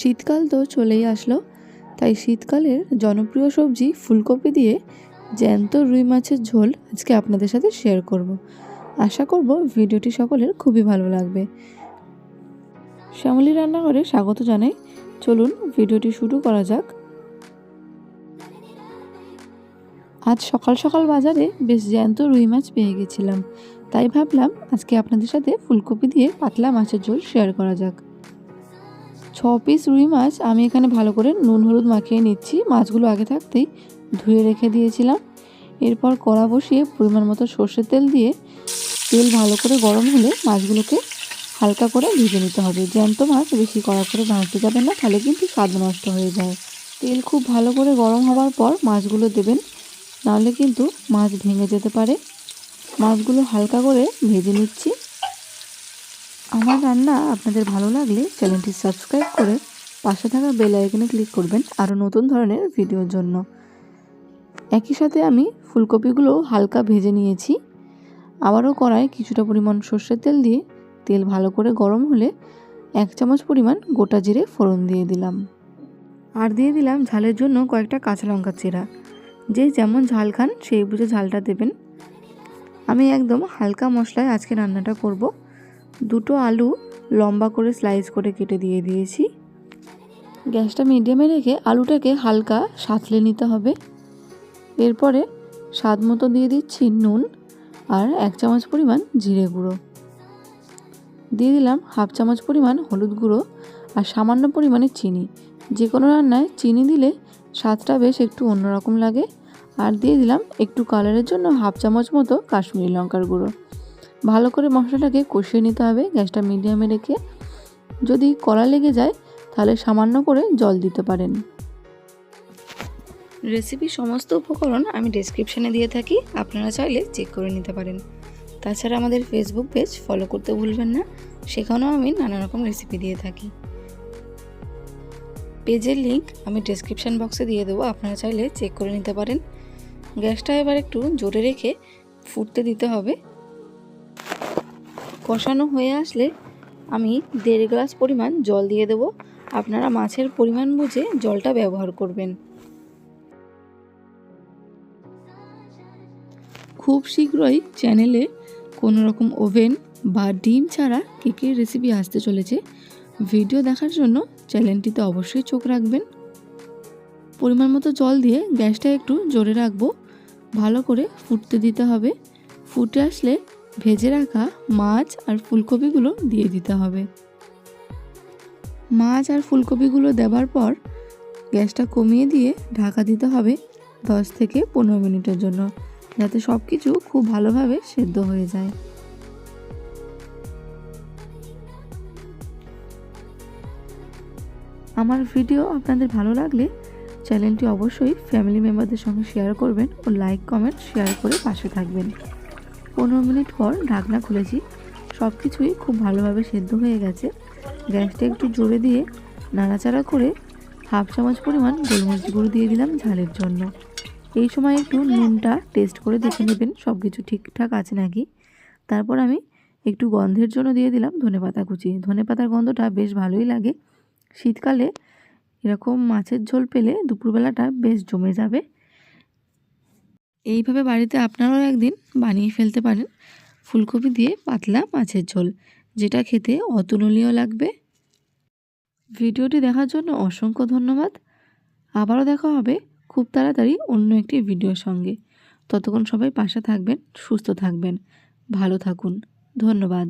শীতকাল তো চলেই আসলো, তাই শীতকালের জনপ্রিয় সবজি ফুলকপি দিয়ে জ্যান্ত রুই মাছের ঝোল আজকে আপনাদের সাথে শেয়ার করব। আশা করব ভিডিওটি সকলের খুবই ভালো লাগবে। শ্যামলী রান্নাঘরে স্বাগত জানাই। চলুন ভিডিওটি শুরু করা যাক। আজ সকাল সকাল বাজারে বেশ জ্যান্ত রুই মাছ পেয়ে গেছিলাম, তাই ভাবলাম আজকে আপনাদের সাথে ফুলকপি দিয়ে পাতলা মাছের ঝোল শেয়ার করা যাক। ছ পিস রুই মাছ আমি এখানে ভালো করে নুন হলুদ মাখিয়ে নিচ্ছি। মাছগুলো আগে থাকতেই ধুয়ে রেখে দিয়েছিলাম। এরপর কড়া বসিয়ে পরিমাণ মতো সর্ষের তেল দিয়ে তেল ভালো করে গরম হলে মাছগুলোকে হালকা করে ভেজে নিতে হবে। জ্যান্ত মাছ বেশি কড়া করে ভাজতে যাবে না, তাহলে কিন্তু স্বাদ নষ্ট হয়ে যায়। তেল খুব ভালো করে গরম হওয়ার পর মাছগুলো দেবেন, নাহলে কিন্তু মাছ ভেঙে যেতে পারে। মাছগুলো হালকা করে ভেজে নিচ্ছি। আমার রান্না আপনাদের ভালো লাগলে চ্যানেলটি সাবস্ক্রাইব করে পাশে থাকা বেল আইকনে ক্লিক করবেন আরও নতুন ধরনের ভিডিওর জন্য। একই সাথে আমি ফুলকপিগুলো হালকা ভেজে নিয়েছি। আবারও কড়ায় কিছুটা পরিমাণ সর্ষের তেল দিয়ে তেল ভালো করে গরম হলে এক চামচ পরিমাণ গোটা জিরে ফোড়ন দিয়ে দিলাম। আর দিয়ে দিলাম ঝালের জন্য কয়েকটা কাঁচা লঙ্কা চেরা। যে যেমন ঝাল খান সেই বুঝে ঝালটা দেবেন। আমি একদম হালকা মশলায় আজকে রান্নাটা করব। দুটো আলু লম্বা করে স্লাইস করে কেটে দিয়ে দিয়েছি। গ্যাসটা মিডিয়ামে রেখে আলুটাকে হালকা সাঁতলে নিতে হবে। এরপরে স্বাদ মতো দিয়ে দিচ্ছি নুন আর এক চামচ পরিমাণ জিরে গুঁড়ো। দিয়ে দিলাম হাফ চামচ পরিমাণ হলুদ গুঁড়ো আর সামান্য পরিমাণে চিনি। যে কোনো রান্নায় চিনি দিলে স্বাদটা বেশ একটু অন্যরকম লাগে। আর দিয়ে দিলাম একটু কালারের জন্য হাফ চামচ মতো কাশ্মীরি লঙ্কার গুঁড়ো। ভালো করে মশলাটাকে কষিয়ে নিতে হবে, গ্যাসটা মিডিয়ামে রেখে। যদি কড়া লেগে যায়, তাহলে সামান্য করে জল দিতে পারেন। রেসিপির সমস্ত উপকরণ আমি ডেসক্রিপশানে দিয়ে থাকি, আপনারা চাইলে চেক করে নিতে পারেন। তাছাড়া আমাদের ফেসবুক পেজ ফলো করতে ভুলবেন না, সেখানেও আমি নানা রকম রেসিপি দিয়ে থাকি। পেজের লিঙ্ক আমি ডেসক্রিপশান বক্সে দিয়ে দেবো, আপনারা চাইলে চেক করে নিতে পারেন। গ্যাসটা এবার একটু জোরে রেখে ফুটতে দিতে হবে। কষানো হয়ে আসলে আমি দেড় গ্লাস পরিমাণ জল দিয়ে দেবো। আপনারা মাছের পরিমাণ বুঝে জলটা ব্যবহার করবেন। খুব শীঘ্রই চ্যানেলে কোনো রকম ওভেন বা ডিম ছাড়া কেকের রেসিপি আসতে চলেছে ভিডিও দেখার জন্য চ্যানেলটিতে অবশ্যই চোখ রাখবেন। পরিমাণ মতো জল দিয়ে গ্যাসটা একটু জোরে রাখব। ভালো করে ফুটতে দিতে হবে। ফুটে আসলে ভেজে রাখা মাছ আর ফুলকপিগুলো দিয়ে দিতে হবে। মাছ আর ফুলকপিগুলো দেওয়ার পর গ্যাসটা কমিয়ে দিয়ে ঢাকা দিতে হবে দশ থেকে পনেরো মিনিটের জন্য, যাতে সব কিছু খুব ভালোভাবে সেদ্ধ হয়ে যায়। আমার ভিডিও আপনাদের ভালো লাগলে চ্যানেলটি অবশ্যই ফ্যামিলি মেম্বারদের সঙ্গে শেয়ার করবেন ও লাইক, কমেন্ট, শেয়ার করে পাশে থাকবেন। পনেরো মিনিট পর ঢাকনা খুলেছি। সব কিছুই খুব ভালোভাবে সেদ্ধ হয়ে গেছে। গ্যাসটা একটু জোরে দিয়ে নাড়াচাড়া করে হাফ চামচ পরিমাণ গোলমরিচ গুঁড়ো দিয়ে দিলাম ঝালের জন্য। এই সময় একটু নুনটা টেস্ট করে দেখে নেবেন সব কিছু ঠিকঠাক আছে নাকি? তারপর আমি একটু গন্ধের জন্য দিয়ে দিলাম ধনেপাতা কুচি। ধনেপাতার গন্ধটা বেশ ভালোই লাগে। শীতকালে এরকম মাছের ঝোল পেলে দুপুরবেলাটা বেশ জমে যাবে। এইভাবে বাড়িতে আপনারাও একদিন বানিয়ে ফেলতে পারেন। ফুলকপি দিয়ে পাতলা মাছের ঝোল, যেটা খেতে অতুলনীয় লাগবে। ভিডিওটি দেখার জন্য অসংখ্য ধন্যবাদ। আবারও দেখা হবে খুব তাড়াতাড়ি অন্য একটি ভিডিওর সঙ্গে। ততক্ষণ সবাই পাশে থাকবেন, সুস্থ থাকবেন। ভালো থাকুন। ধন্যবাদ।